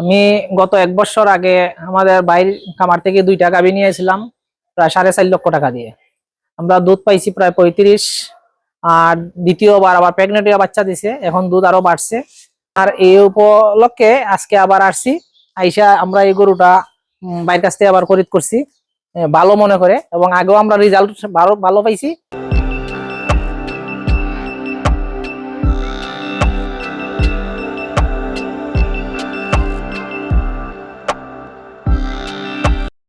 আমি গত এক বছর আগে আমাদের বাইরের খামার থেকে দুইটা গাভী নিয়েছিলাম, প্রায় সাড়ে চার লক্ষ টাকা দিয়ে। আমরা দুধ পাইছি প্রায় পঁয়ত্রিশ, আর দ্বিতীয়বার আবার প্রেগনেন্টিয়া বাচ্চা দিছে, এখন দুধ আরও বাড়ছে। আর এই উপলক্ষে আজকে আবার আসছি, আইসা আমরা এই গরুটা বাইরের কাছ থেকে আবার খরিদ করছি ভালো মনে করে, এবং আগেও আমরা রেজাল্ট ভালো ভালো পাইছি।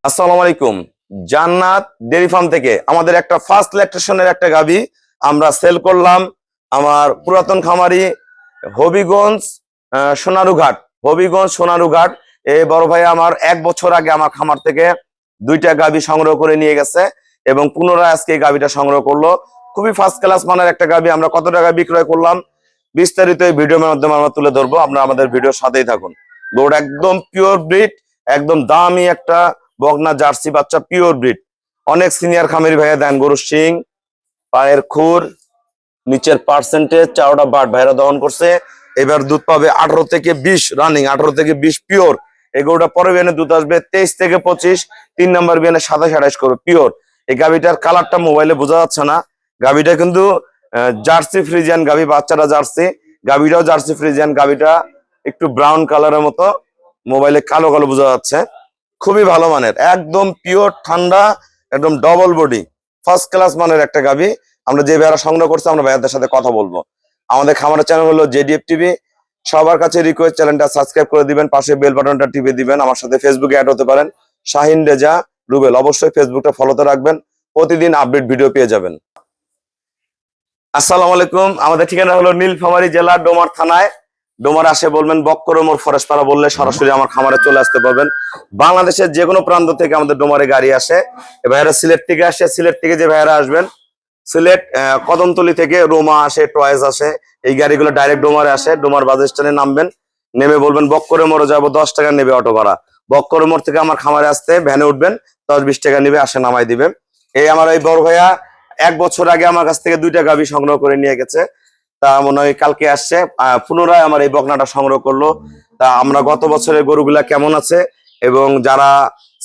আসসালামু আলাইকুম। জান্নাত ডেরি ফার্ম থেকে আমাদের একটা ফার্স্ট ইলেকট্রিশনের একটা গাবি আমরা সেল করলাম আমার পুরাতন খামারি হবিগঞ্জ সোনারুঘাট হবিগঞ্জ, সোনারুঘাট। এই বড় ভাই আমার এক বছর আগে আমার খামার থেকে দুইটা গাবি সংগ্রহ করে নিয়ে গেছে এবং পুনরায় আজকে এই গাবিটা সংগ্রহ করল। খুবই ফার্স্ট ক্লাস মানের একটা গাবি, আমরা কত টাকা বিক্রয় করলাম বিস্তারিত এই ভিডিওর মাধ্যমে আমরা তুলে ধরবো। আপনারা আমাদের ভিডিওর সাথেই থাকুন। গরুটা একদম পিওর ব্রিড একদম দামি একটা বগনা জার্সি বাচ্চা পিওর ব্রিড অনেক সিনিয়র খামারি ভাইয়া দেন, গরু শিং, পায়ের খুর, নিচের পার্সেন্টেজ চারোটা বাট ভাইরা দহন করছে। এবার দুধ পাবে আঠারো থেকে বিশ রানিং আঠারো থেকে বিশ পিওর এই গরুটা পরে বিয়ানে দুধ আসবে তেইশ থেকে পঁচিশ, তিন নম্বর বিয়ানে সাতাশ, আঠাশ করবে পিওর এই গাভিটার কালারটা মোবাইলে বোঝা যাচ্ছে না। গাভিটা কিন্তু জার্সি ফ্রিজিয়ান গাভি বাচ্চাটা জার্সি। গাভিটাও জার্সি ফ্রিজিয়ান, গাভিটা একটু ব্রাউন কালারের মতো মোবাইলে কালো কালো বোঝা যাচ্ছে। খুবই ভালো মানের, একদম পিওর ঠান্ডা, একদম ডবল বডি ফার্স্ট ক্লাস মানের একটা গাবি আমরা যে ভাইয়ারা সংগ্রহ করছি, আমরা ভাইয়াদের সাথে কথা বলব। আমাদের খামারের চ্যানেল হলো জেডিএফ টিভি সবার কাছে রিকোয়েস্ট চ্যানেলটা সাবস্ক্রাইব করে দিবেন, পাশে বেল বাটনটা টিপে দিবেন, আমার সাথে ফেসবুকে অ্যাড হতে পারেন। শাহিন, রেজা, রুবেল, অবশ্যই ফেসবুকটা ফলোতে রাখবেন। প্রতিদিন আপডেট ভিডিও পেয়ে যাবেন। আসসালামু আলাইকুম। আমাদের ঠিকানা হলো নীলফামারী জেলা, ডোমার থানায়। ডোমার আসে বলবেন বক্করমোর ফরেস্টপাড়া বললে সরাসরি আমার খামারে চলে আসতে পারবেন। বাংলাদেশের যে কোনো প্রান্ত থেকে আমাদের ডোমারে গাড়ি আসে। ভাইয়ারা সিলেট থেকে আসে, সিলেট থেকে যে ভাইয়ারা আসবেন, সিলেট কদমতলি থেকে রোমা আসে টয়েস আসে, এই গাড়িগুলো ডাইরেক্ট ডোমারে আসে। ডোমার বাস স্ট্যান্ডে নামবেন, নেমে বলবেন, বক্করে মোড়ে যাব, দশ টাকা নেবে অটো ভাড়া। বক্করে থেকে আমার খামারে আসতে ভ্যানে উঠবেন, দশ বিশ টাকা নেবে, আসে নামাই দিবে এই আমার এই বড় ভাইয়া এক বছর আগে আমার কাছ থেকে দুইটা গাভি সংগ্রহ করে নিয়ে গেছে। তা মনে হয় কালকে আসছে। পুনরায় আমার এই বকনাটা সংগ্রহ করল। তা আমরা গত বছরের গরুগুলা কেমন আছে এবং যারা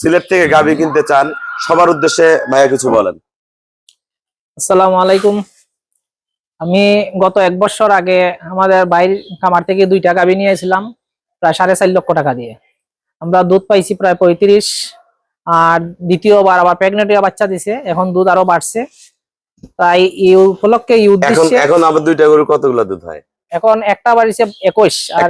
সিলেট থেকে গাভি কিনতে চান, সবার উদ্দেশ্যে ভাইয়া কিছু বলেন। আসসালামু আলাইকুম। আমি গত এক বছর আগে আমাদের বাইরের খামার থেকে দুইটা গাভী নিয়েছিলাম, প্রায় সাড়ে চার লক্ষ টাকা দিয়ে। আমরা দুধ পাইছি প্রায় পঁয়ত্রিশ, আর দ্বিতীয়বার আবার প্রেগনেন্টিয়া বাচ্চা দিছে, এখন দুধ আরও বাড়ছে। তাই এই উপলক্ষে এই উদ্দেশ্যে এখন আবার দুইটা গরু কতগুলো দুধ হয়? এখন একটা বাড়িছে একুশ আর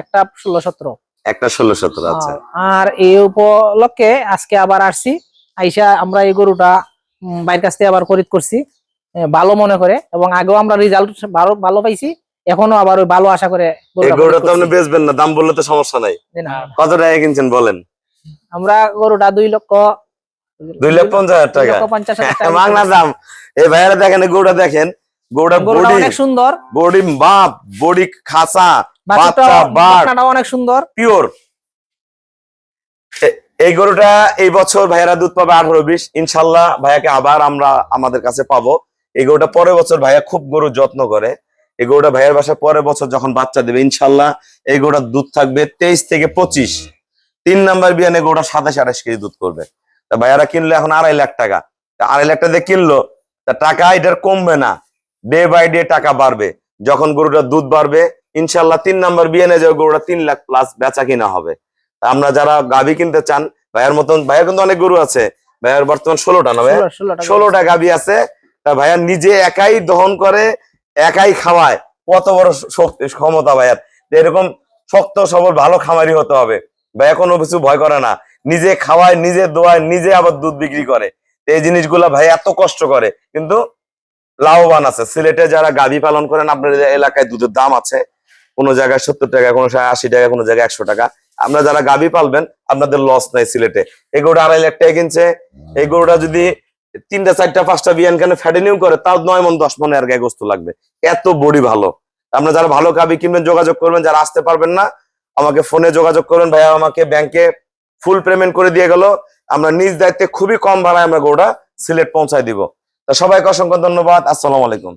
একটা ষোলো সতেরো। একটা ষোলো সতেরো আচ্ছা। আর এই উপলক্ষে আজকে আবার আসছি। আইসা আমরা এই গরুটা উম, বাইরের কাছ থেকে আবার খরিদ করছি। ভালো মনে করে। এবং আগেও আমরা রেজাল্ট ভালো ভালো পাইছি। এখনও আবার ওই ভালো আশা করে এই গরুটা তো আপনি বেচবেন না দাম বললে তো সমস্যা নাই। কত টাকা কিনছেন বলেন? আমরা গরুটা দুই লক্ষ দুই লাখ পঞ্চাশ হাজার দুই টাকা লক্ষ পঞ্চাশ হাজার টাকা। বাংলা দাম। এই ভাইয়ারা দেখেন এই গরুটা দেখেন। গরুটা গরুটা বডি অনেক সুন্দর। বডি বাপ বডি খাসা বাচ্চা বাট অনেক সুন্দর। পিওর। এই গরুটা এই বছর ভাইয়ারা দুধ পাবে আঠারো বিশ। ইনশাল্লাহ ভাইয়াকে আবার আমরা আমাদের কাছে পাবো। এই গরুটা পরের বছর ভাইয়া খুব গরু যত্ন করে। এই গরুটা ভাইয়ের বাসায় পরের বছর যখন বাচ্চা দেবে ইনশাল্লাহ এই গরুটার দুধ থাকবে তেইশ থেকে পঁচিশ। তিন নাম্বার বিয়ানে গরুটা সাতাশ আঠাশ কেজি দুধ করবে। তা ভাইয়ারা কিনলো এখন আড়াই লাখ টাকা। তা আড়াই লাখ টাকা দিয়ে কিনলো তা টাকা এটার কমবে না। ডে বাই ডে টাকা বাড়বে। যখন গরুটার দুধ বাড়বে ইনশাল্লাহ তিন নাম্বার বিয়ানে যে গরুটা তিন লাখ প্লাস বেচা কিনা হবে। তা আমরা যারা গাভি কিনতে চান ভাইয়ার মতন ভাইয়ার কিন্তু অনেক গরু আছে। ভাইয়ার বর্তমান ষোলোটা না ভাইয়া? ষোলো- ষোলো ষোলোটা গাভি আছে। তা ভাইয়া নিজে একাই দহন করে একাই খাওয়ায়। কত বড় শক্তি ক্ষমতা ভাইয়ার। এরকম শক্ত সবল ভালো খামারি হতে হবে। ভাইয়া কোনো কিছু ভয় করে না। নিজে খাওয়ায়, নিজে দোয়ায়, নিজে আবার দুধ বিক্রি করে। এই জিনিসগুলা ভাই এত কষ্ট করে। কিন্তু লাভবান আছে। সিলেটে যারা গাভি পালন করেন আপনার এলাকায় দুধের দাম আছে। কোনো জায়গায় সত্তর টাকা, কোনো আশি টাকা, কোনো জায়গায় একশো টাকা। আমরা যারা গাভি পালবেন, আপনাদের লস নাই সিলেটে। এই গরুটা আড়াই লাখ টাকা কিনছে। এই গরুটা যদি তিনটা, চারটা, পাঁচটা বিয়ান কেন ফ্যাটেনিউ করে, তাও নয় মন, দশ মনে আর গায়ে গোস্ত লাগবে। এত বডি ভালো। আপনারা যারা ভালো গাভি কিনবেন, যোগাযোগ করবেন, যারা আসতে পারবেন না, আমাকে ফোনে যোগাযোগ করবেন ভাইয়া। আমাকে ব্যাংকে ফুল পেমেন্ট করে দিয়ে গেল। আমরা নিজ দায়িত্বে খুবই কম ভাড়ায় আমরা গরুটা সিলেট পৌঁছায় দিব। তা সবাইকে অসংখ্য ধন্যবাদ। আসসালাম আলাইকুম।